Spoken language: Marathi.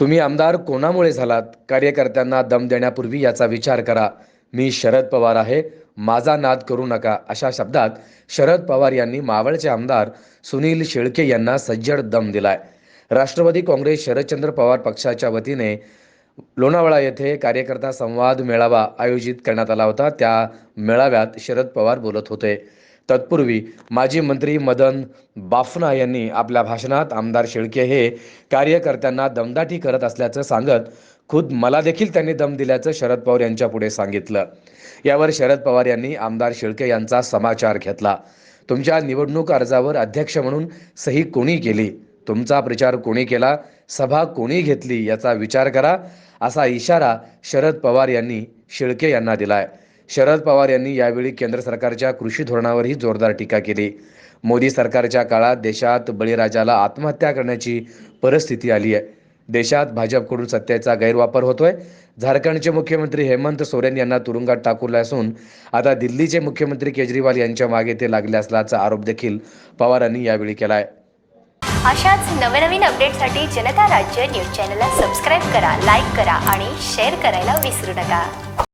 तुम्ही आमदार कोणामुळे झालात? कार्यकर्त्यांना दम देण्यापूर्वी याचा विचार करा. मी शरद पवार आहे. माझा नाद करू नका अशा शब्दात शरद पवार यांनी मावळचे आमदार सुनील शेळके यांना सज्जड दम दिलाय. राष्ट्रवादी काँग्रेस शरदचंद्र पवार पक्षाच्या वतीने लोणावळा येथे कार्यकर्ता संवाद मेळावा आयोजित करण्यात आला होता. त्या मेळाव्यात शरद पवार बोलत होते. तत्पूर्वी माजी मंत्री मदन बाफना यांनी आपल्या भाषणात आमदार शेळके हे कार्यकर्त्यांना दमदाटी करत असल्याचं सांगत खुद मला देखील त्यांनी दम दिल्याचं शरद पवार यांच्या पुढे सांगितलं. यावर शरद पवार यांनी आमदार शेळके यांचा समाचार घेतला. तुमच्या निवडणूक अर्जावर अध्यक्ष म्हणून सही कोणी केली? तुमचा प्रचार कोणी केला? सभा कोणी घेतली? याचा विचार करा असा इशारा शरद पवार यांनी शेळके यांना दिलाय. शरद पवार यांनी यावेळी केंद्र सरकारच्या कृषी धोरणावरही जोरदार टीका केली. मोदी सरकारच्या काळात देशात बळीराजाला आत्महत्या करण्याची परिस्थिती आली आहे. देशात भाजपकडून सत्तेचा गैरवापर होतोय. झारखंडचे मुख्यमंत्री हेमंत सोरेन यांना तुरुंगात टाकूला असून आता दिल्लीचे मुख्यमंत्री केजरीवाल यांच्या मागे ते लागले असल्याचा आरोप देखील पवारांनी यावेळी केलाय. अशाच नवनवीन अपडेटसाठी जनता राज्य न्यूज चॅनलला सबस्क्राईब करा लाईक करा आणि शेअर करायला विसरू नका.